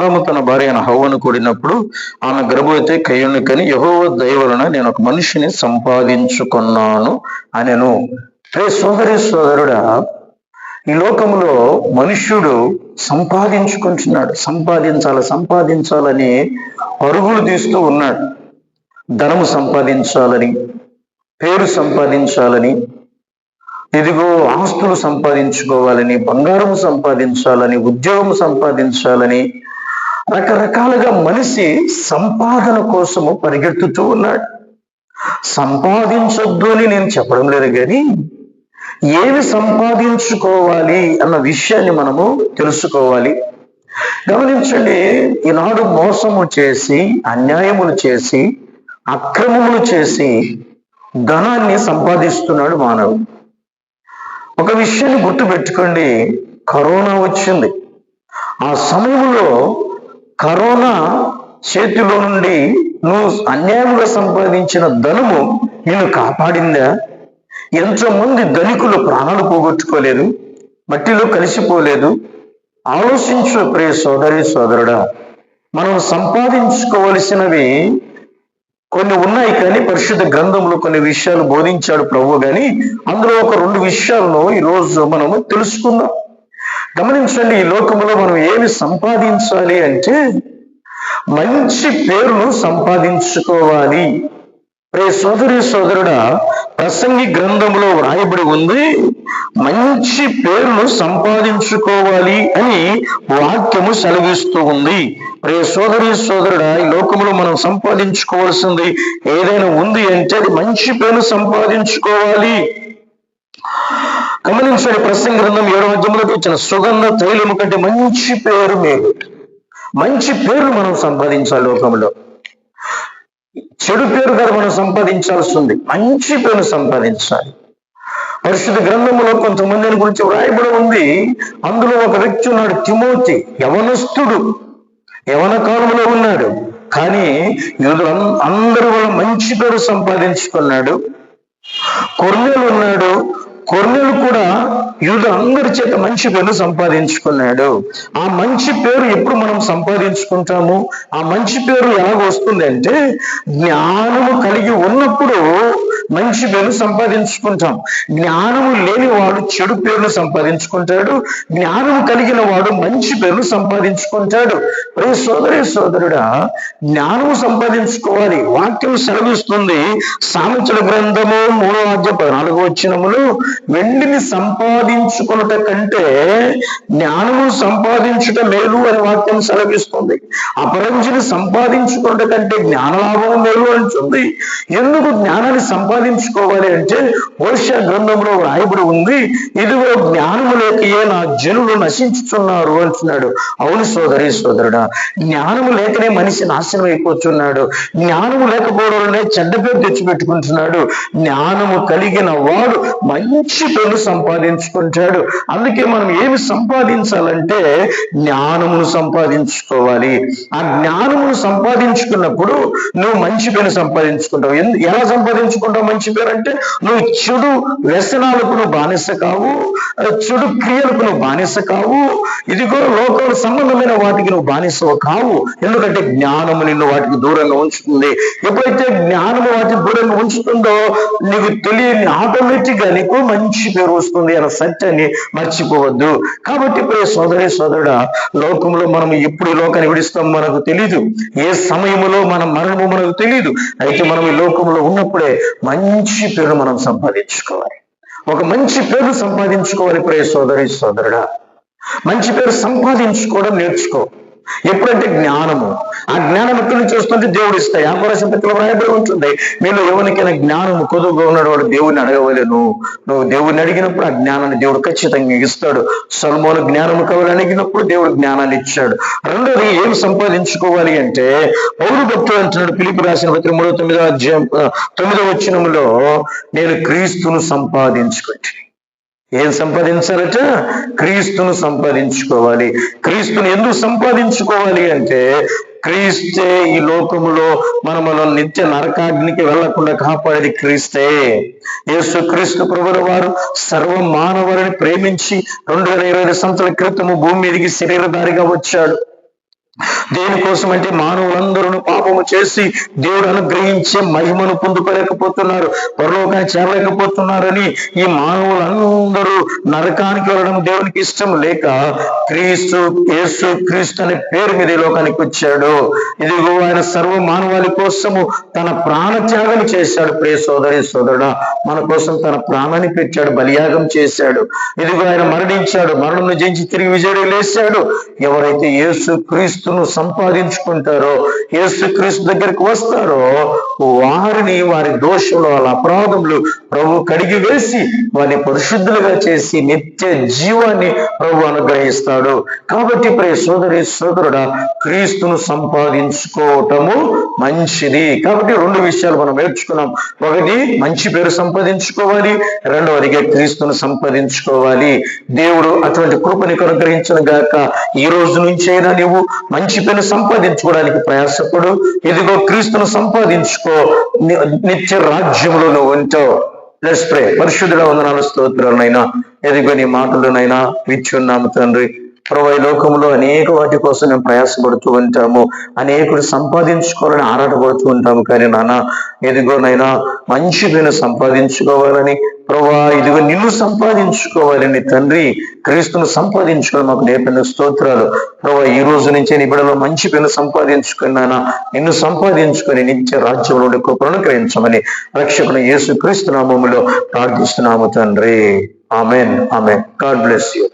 ఆదాము తన భార్య అయిన హవ్వను కూడినప్పుడు ఆమె గర్భవతి కయ్యుని కని యహోవ దయవలన నేను ఒక మనిషిని సంపాదించుకున్నాను అనెను. రే సోదరి సోదరుడా ఈ లోకంలో మనుష్యుడు సంపాదించుకుంటున్నాడు సంపాదించాలి సంపాదించాలని పరుగులు తీస్తూ ఉన్నాడు. ధనము సంపాదించాలని పేరు సంపాదించాలని ఇదిగో ఆస్తులు సంపాదించుకోవాలని బంగారం సంపాదించాలని ఉద్యోగం సంపాదించాలని రకరకాలుగా మనిషి సంపాదన కోసము పరిగెత్తుతూ ఉన్నాడు. సంపాదించొద్దు అని నేను చెప్పడం లేదు కానీ ఏమి సంపాదించుకోవాలి అన్న విషయాన్ని మనము తెలుసుకోవాలి. గమనించండి ఈనాడు మోసము చేసి అన్యాయములు చేసి అక్రమములు చేసి ధనాన్ని సంపాదిస్తున్నాడు మానవుడు. ఒక విషయాన్ని గుర్తుపెట్టుకోండి కరోనా వచ్చింది. ఆ సమయంలో కరోనా చేతిలో నుండి నువ్వు అన్యాయంగా సంపాదించిన ధనము నేను కాపాడిందా? ఎంతో మంది ధనికులు ప్రాణాలు పోగొట్టుకోలేదు మట్టిలో కలిసిపోలేదు. ఆలోచించు ప్రియ సోదరి సోదరుడా మనం సంపాదించుకోవలసినవి కొన్ని ఉన్నాయి కానీ పరిశుద్ధ గ్రంథంలో కొన్ని విషయాలు బోధించాడు ప్రభు. కానీ అందులో ఒక రెండు విషయాలను ఈ రోజు మనము తెలుసుకుందాం. గమనించండి ఈ లోకంలో మనం ఏమి సంపాదించాలి అంటే మంచి పేరును సంపాదించుకోవాలి. రే సోదరి సోదరుడా ప్రసంగి గ్రంథంలో వ్రాయబడి ఉంది మంచి పేరును సంపాదించుకోవాలి అని వాక్యము సెలవిస్తూ ఉంది. రే సోదరి సోదరుడా ఈ లోకంలో మనం సంపాదించుకోవాల్సింది ఏదైనా ఉంది అంటే అది మంచి పేరు సంపాదించుకోవాలి. గమనించండి ప్రసంగ గ్రంథం ఏడవ అధ్యాయంలోకి వచ్చిన సుగంధ తైలము కంటే మంచి పేరు మేలు. మంచి పేరు మనం సంపాదించాలి లోకంలో. చెడు పేరు కదా మనం సంపాదించాల్సి ఉంది మంచి పేరు సంపాదించాలి. పరిశుద్ధ గ్రంథంలో కొంతమందిని గురించి వ్రాయబడి ఉంది. అందులో ఒక వ్యక్తి ఉన్నాడు తిమోతి. యవనస్తుడు. యవన కాలంలో ఉన్నాడు. కానీ యూదులు అందరి వల్ల మంచి పేరు సంపాదించుకున్నాడు. కొర్నేలు ఉన్నాడు. కొర్నేలు కూడా యూదు అందరి చేత మంచి పేరు సంపాదించుకున్నాడు. ఆ మంచి పేరు ఎప్పుడు మనం సంపాదించుకుంటాము? ఆ మంచి పేరు ఎలాగ వస్తుంది అంటే జ్ఞానము కలిగి ఉన్నప్పుడు మంచి పేరు సంపాదించుకుంటాం. జ్ఞానము లేని వాడు చెడు పేరును సంపాదించుకుంటాడు. జ్ఞానము కలిగిన వాడు మంచి పేరును సంపాదించుకుంటాడు. రే సోదరి సోదరుడా జ్ఞానము సంపాదించుకోవాలి. వాక్యం సెలవిస్తుంది. సామెతల గ్రంథము మూడో అధ్యాయ పద్నాలుగో వచ్చినములు వెండిని సంపాదించుకున్నట కంటే జ్ఞానము సంపాదించుట మేలు అని వాక్యం సెలవిస్తుంది. అపరంజిని సంపాదించుకున్నట కంటే జ్ఞానలాభము మేలు అంటుంది. ఎందుకు జ్ఞానాన్ని సంపాదించుకోవాలి అంటే ఓష గ్రంథంలో రాయబడి ఉంది ఇదిగో జ్ఞానము లేకయే నా జనులు నశించుచున్నారు అంటున్నాడు. అవును సోదరి సోదరుడా జ్ఞానము లేకనే మనిషి నాశనం అయిపోతున్నాడు. జ్ఞానము లేకపోవడంలోనే చెడ్డ పేరు తెచ్చిపెట్టుకుంటున్నాడు. జ్ఞానము కలిగిన వాడు మంచి పేరు సంపాదించుకుంటాడు. అందుకే మనం ఏమి సంపాదించాలంటే జ్ఞానమును సంపాదించుకోవాలి. ఆ జ్ఞానమును సంపాదించుకున్నప్పుడు నువ్వు మంచి పేరు సంపాదించుకుంటావు. ఎలా సంపాదించుకుంటావు? మంచి పేరు అంటే నువ్వు చెడు వ్యసనాలకు నువ్వు బానిస కావు చెడు క్రియలకు నువ్వు బానిస కావు ఇదిగో లోకం సంబంధమైన వాటికి నువ్వు బానిసవు కావు. ఎందుకంటే జ్ఞానము నిన్ను వాటికి దూరంగా ఉంచుతుంది. ఎప్పుడైతే జ్ఞానము వాటికి దూరంగా ఉంచుతుందో నీకు తెలియని ఆటోమేటిక్గా నీకు మంచి పేరు వస్తుంది అన్న సత్యాన్ని మర్చిపోవద్దు. కాబట్టి ఇప్పుడు సోదరి సోదరుడా లోకంలో మనం ఎప్పుడు లోకాన్ని విడిస్తాం మనకు తెలీదు. ఏ సమయంలో మన మరణము మనకు తెలియదు అయితే మనం ఈ లోకంలో ఉన్నప్పుడే మంచి పేరు మనం సంపాదించుకోవాలి. ఒక మంచి పేరు సంపాదించుకోవాలి ప్రే సోదరి సోదరుడా. మంచి పేరు సంపాదించుకోవడం నేర్చుకో. ఎప్పుడంటే జ్ఞానము. ఆ జ్ఞానం ఎక్కడి నుంచి వస్తుంటే దేవుడు ఇస్తాయి ఆపరేషన్ పత్రికలో రాయబడి ఉంటుంది. మీలో ఎవరికైనా జ్ఞానము కొదువుగా ఉన్నాడు వాడు దేవుడిని అడగవలేను. నువ్వు దేవుడిని అడిగినప్పుడు ఆ జ్ఞానాన్ని దేవుడు ఖచ్చితంగా ఇస్తాడు. సల్మోలు జ్ఞానము కావాలని అడిగినప్పుడు దేవుడు జ్ఞానాన్ని ఇచ్చాడు. రెండోది ఏం సంపాదించుకోవాలి అంటే పౌరు భక్తుడు అంటున్నాడు పిలిపి రాసిన పత్రిక మూడో తొమ్మిదో అధ్యాయం తొమ్మిదో వచ్చినములో నేను క్రీస్తును సంపాదించుకుంటే ఏం సంపాదించాలట? క్రీస్తును సంపాదించుకోవాలి. క్రీస్తుని ఎందుకు సంపాదించుకోవాలి అంటే క్రీస్తే ఈ లోకములో మనములో నిత్య నరకాగ్నికి వెళ్ళకుండా కాపాడేది క్రీస్తే. యేసు క్రీస్తు ప్రభుల వారు సర్వ మానవులని ప్రేమించి రెండు వేల ఇరవై సంవత్సరాల క్రితము భూమి మీదకి శరీరధారిగా వచ్చాడు. దేనికోసం అంటే మానవులందరూ పాపము చేసి దేవుడు అనుగ్రహించే మహిమను పొందుకోలేకపోతున్నారు పరలోకాన్ని చేరలేకపోతున్నారని ఈ మానవులందరూ నరకానికి వెళ్ళడం దేవునికి ఇష్టం లేక క్రీస్తు యేసు క్రీస్తు అనే పేరు మీద ఈ లోకానికి వచ్చాడు. ఇదిగో ఆయన సర్వ మానవాళి కోసము తన ప్రాణ త్యాగం చేశాడు. ప్రియ సోదరి సోదరుడ మన కోసం తన ప్రాణాన్ని పెట్టాడు బలియాగం చేశాడు. ఇదిగో ఆయన మరణించాడు మరణం జయించి తిరిగి విజయుడు లేచాడు ఎవరైతే యేసు క్రీస్తును సంపాదించుకుంటారో యేసు యేసు దగ్గరికి వస్తారో వారిని వారి దోషంలో వాళ్ళ అపరాధములు ప్రభు కడిగి వేసి వారిని పరిశుద్ధులుగా చేసి నిత్య జీవాన్ని ప్రభు అనుగ్రహిస్తాడు. కాబట్టి ప్రే సోదరి సోదరుడ క్రీస్తును సంపాదించుకోవటము మంచిది. కాబట్టి రెండు విషయాలు మనం నేర్చుకున్నాం. ఒకటి మంచి పేరు సంపాదించుకోవాలి. రెండవదిగా క్రీస్తును సంపాదించుకోవాలి. దేవుడు అటువంటి కృపని అనుగ్రహించను గాక. ఈ రోజు నుంచైనా నీవు మంచి పేరు సంపాదించుకోవడానికి ప్రయాసపడు. ఇదిగో క్రీస్తును సంపాదించుకో. నిత్య రాజ్యంలో నువ్వు ఉంటావు లెట్స్ ప్రే పరిశుద్ధుల వందనాలు స్తోత్రాలనైనా ఎదిగో నీ మాటలనైనా విచ్చున్నాము తండ్రి. ప్రభు ఈ లోకంలో అనేక వాటి కోసం మేము ప్రయాసపడుతూ ఉంటాము. అనేకుడు సంపాదించుకోవాలని ఆరాటపడుతూ ఉంటాము. కానీ నాన్న ఎదిగోనైనా మంచి పేరు సంపాదించుకోవాలని ప్రభా ఇదిగో నిన్ను సంపాదించుకోవాలని తండ్రి క్రీస్తును సంపాదించుకోవాలి మాకు నేర్పిన స్తోత్రాలు. ప్రభా ఈ రోజు నుంచే నీ బిడలో మంచి పేరు సంపాదించుకున్నానా నిన్ను సంపాదించుకొని నిత్య రాజ్యంలో కృపను గ్రహించమని రక్షకుని యేసు క్రీస్తు నామములో ప్రార్థిస్తున్నాము తండ్రి. Amen. Amen. God bless you.